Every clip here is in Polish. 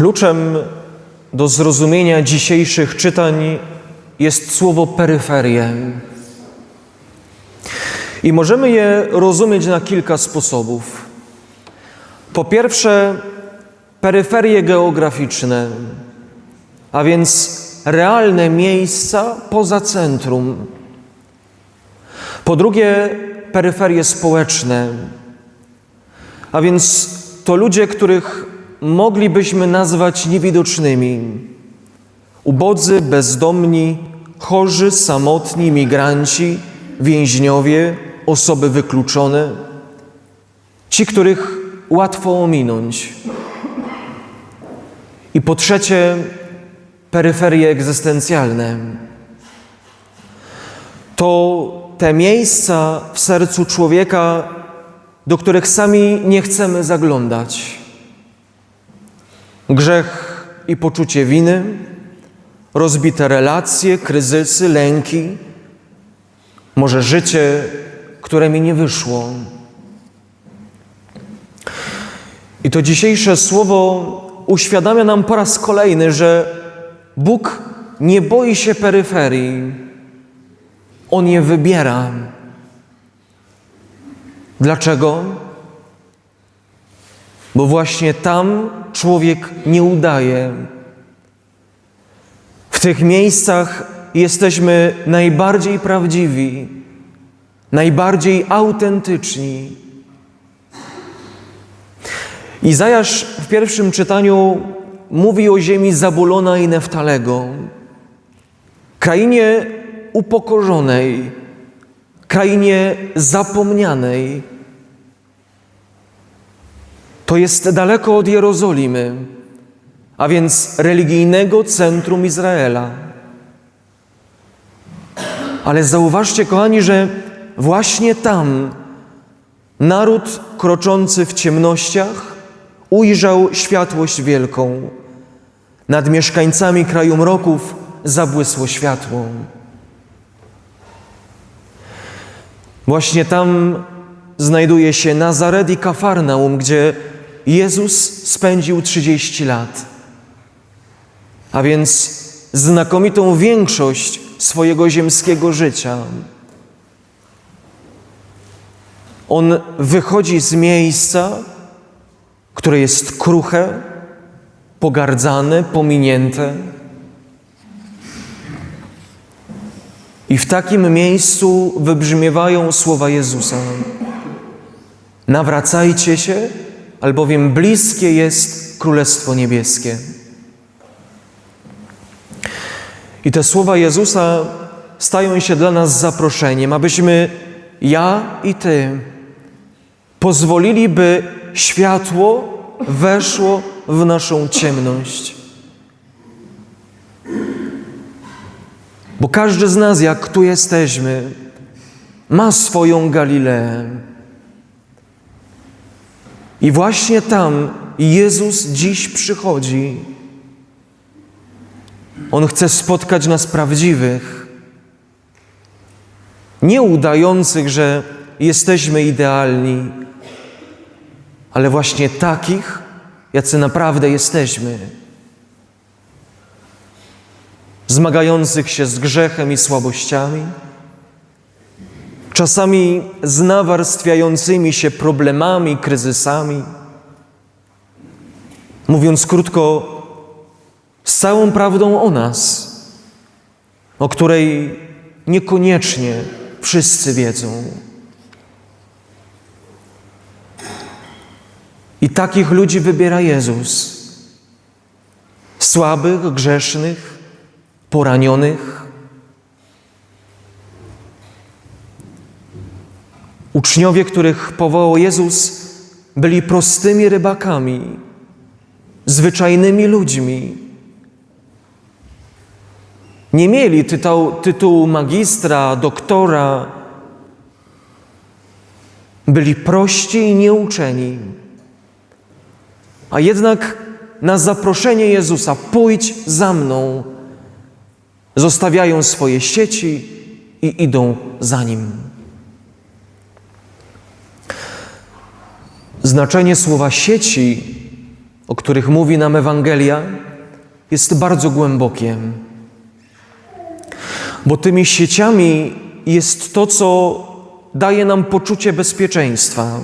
Kluczem do zrozumienia dzisiejszych czytań jest słowo peryferie. I możemy je rozumieć na kilka sposobów. Po pierwsze, peryferie geograficzne, a więc realne miejsca poza centrum. Po drugie, peryferie społeczne, a więc to ludzie, których moglibyśmy nazwać niewidocznymi. Ubodzy, bezdomni, chorzy, samotni, migranci, więźniowie, osoby wykluczone, ci, których łatwo ominąć. I po trzecie, peryferie egzystencjalne. To te miejsca w sercu człowieka, do których sami nie chcemy zaglądać. Grzech i poczucie winy, rozbite relacje, kryzysy, lęki, może życie, które mi nie wyszło. I to dzisiejsze słowo uświadamia nam po raz kolejny, że Bóg nie boi się peryferii, On je wybiera. Dlaczego? Bo właśnie tam człowiek nie udaje. W tych miejscach jesteśmy najbardziej prawdziwi, najbardziej autentyczni. Izajasz w pierwszym czytaniu mówi o ziemi Zabulona i Neftalego, krainie upokorzonej, krainie zapomnianej. To jest daleko od Jerozolimy, a więc religijnego centrum Izraela. Ale zauważcie, kochani, że właśnie tam naród kroczący w ciemnościach ujrzał światłość wielką. Nad mieszkańcami kraju mroków zabłysło światło. Właśnie tam znajduje się Nazaret i Kafarnaum, gdzie Jezus spędził 30 lat. A więc znakomitą większość swojego ziemskiego życia. On wychodzi z miejsca, które jest kruche, pogardzane, pominięte. I w takim miejscu wybrzmiewają słowa Jezusa. Nawracajcie się, albowiem bliskie jest Królestwo Niebieskie. I te słowa Jezusa stają się dla nas zaproszeniem, abyśmy ja i Ty pozwolili, by światło weszło w naszą ciemność. Bo każdy z nas, jak tu jesteśmy, ma swoją Galileę. I właśnie tam Jezus dziś przychodzi. On chce spotkać nas prawdziwych, nie udających, że jesteśmy idealni, ale właśnie takich, jacy naprawdę jesteśmy. Zmagających się z grzechem i słabościami, czasami z nawarstwiającymi się problemami, kryzysami. Mówiąc krótko, z całą prawdą o nas, o której niekoniecznie wszyscy wiedzą. I takich ludzi wybiera Jezus. Słabych, grzesznych, poranionych. Uczniowie, których powołał Jezus, byli prostymi rybakami, zwyczajnymi ludźmi. Nie mieli tytułu, tytułu magistra, doktora. Byli prości i nieuczeni. A jednak na zaproszenie Jezusa, pójdź za mną, zostawiają swoje sieci i idą za nim. Znaczenie słowa sieci o których mówi nam Ewangelia, jest bardzo głębokie. Bo tymi sieciami jest to, co daje nam poczucie bezpieczeństwa,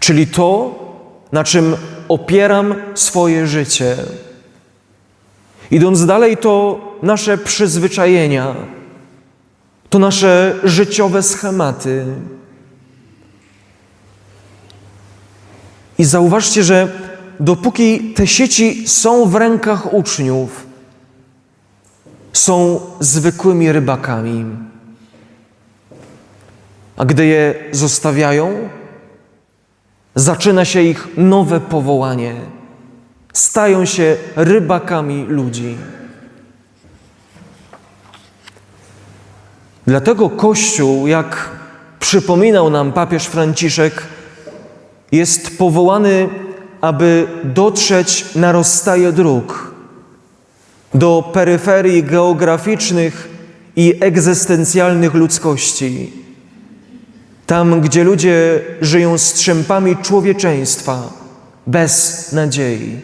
czyli to, na czym opieram swoje życie. Idąc dalej, to nasze przyzwyczajenia, to nasze życiowe schematy. I zauważcie, że dopóki te sieci są w rękach uczniów, są zwykłymi rybakami. A gdy je zostawiają, zaczyna się ich nowe powołanie. Stają się rybakami ludzi. Dlatego Kościół, jak przypominał nam papież Franciszek, jest powołany, aby dotrzeć na rozstaje dróg do peryferii geograficznych i egzystencjalnych ludzkości. Tam, gdzie ludzie żyją strzępami człowieczeństwa, bez nadziei.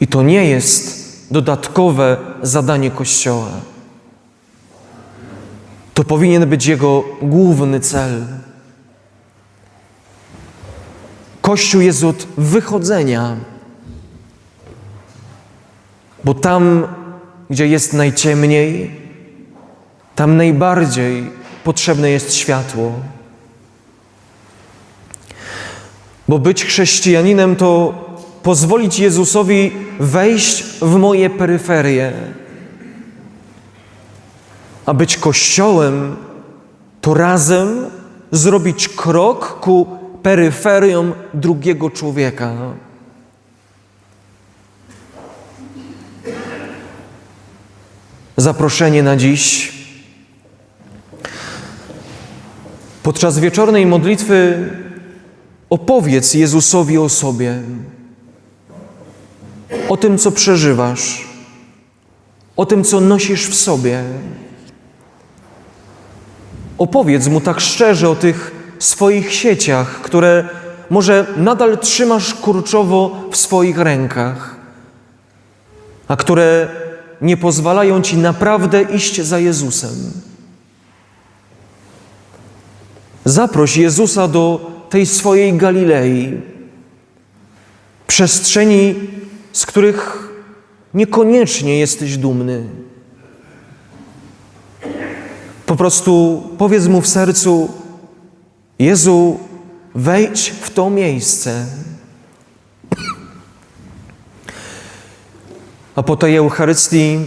I to nie jest dodatkowe zadanie Kościoła. To powinien być jego główny cel. Kościół jest od wychodzenia, bo tam, gdzie jest najciemniej, tam najbardziej potrzebne jest światło. Bo być chrześcijaninem to pozwolić Jezusowi wejść w moje peryferie. A być Kościołem to razem zrobić krok ku peryferiom drugiego człowieka. Zaproszenie na dziś. Podczas wieczornej modlitwy opowiedz Jezusowi o sobie, o tym, co przeżywasz, o tym, co nosisz w sobie. Opowiedz mu tak szczerze o tych swoich sieciach, które może nadal trzymasz kurczowo w swoich rękach, a które nie pozwalają ci naprawdę iść za Jezusem. Zaproś Jezusa do tej swojej Galilei, przestrzeni, z których niekoniecznie jesteś dumny. Po prostu powiedz mu w sercu: Jezu, wejdź w to miejsce. A po tej Eucharystii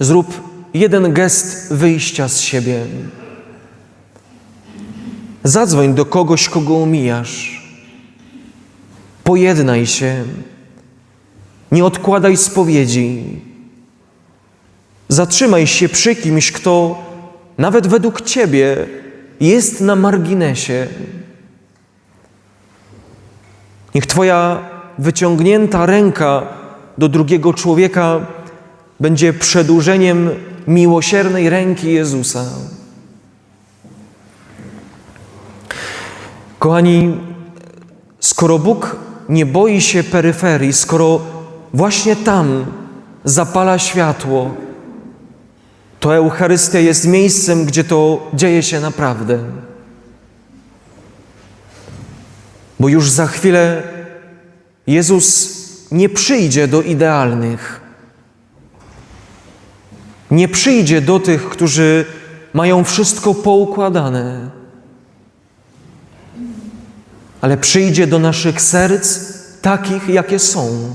zrób jeden gest wyjścia z siebie. Zadzwoń do kogoś, kogo omijasz. Pojednaj się. Nie odkładaj spowiedzi. Zatrzymaj się przy kimś, kto nawet według Ciebie jest na marginesie. Niech Twoja wyciągnięta ręka do drugiego człowieka będzie przedłużeniem miłosiernej ręki Jezusa. Kochani, skoro Bóg nie boi się peryferii, skoro właśnie tam zapala światło, to Eucharystia jest miejscem, gdzie to dzieje się naprawdę. Bo już za chwilę Jezus nie przyjdzie do idealnych. Nie przyjdzie do tych, którzy mają wszystko poukładane, ale przyjdzie do naszych serc takich, jakie są.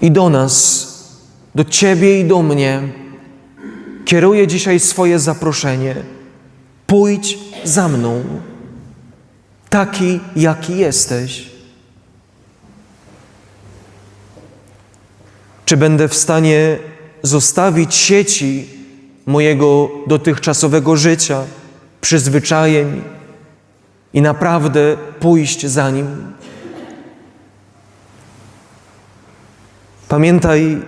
I do nas, do Ciebie i do mnie kieruje dzisiaj swoje zaproszenie. Pójdź za mną, taki, jaki jesteś. Czy będę w stanie zostawić sieci mojego dotychczasowego życia, przyzwyczajeń i naprawdę pójść za nim? Pamiętaj,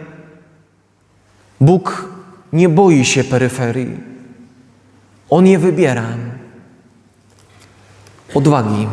Bóg nie boi się peryferii. On je wybiera. Odwagi.